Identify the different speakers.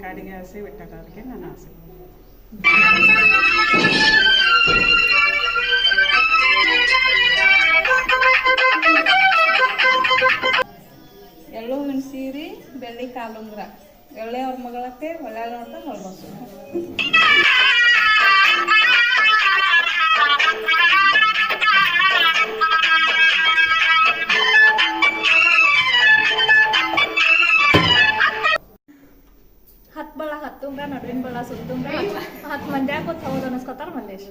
Speaker 1: ಕಾಡಿಗೆ ಆಸೆ ಬಿಟ್ಟಕ್ಕೆ ನನ್ನ ಆಸೆ.
Speaker 2: ಎಳ್ಳು ಸೀರೆ, ಬೆಳ್ಳಿ ಕಾಲುಂಗ್ರ ಎಳ್ಳೆ ಅವ್ರ ಮಗಳಕ್ಕೆ ಒಳ್ಳೆ ನೋಡ್ತಾ ಹೊಳ್ಬಸ್ಸು ಹತ್ತುಂಗ ನಡುವಿನ ಬಳ ಸುತ್ತುಂಗ ಹತ್ತು ಮಂದಿ ಆಗೋತ್ ಹೌದು ಅನ್ನಿಸ್ಕೊತಾರ ಮಂದೇಶ್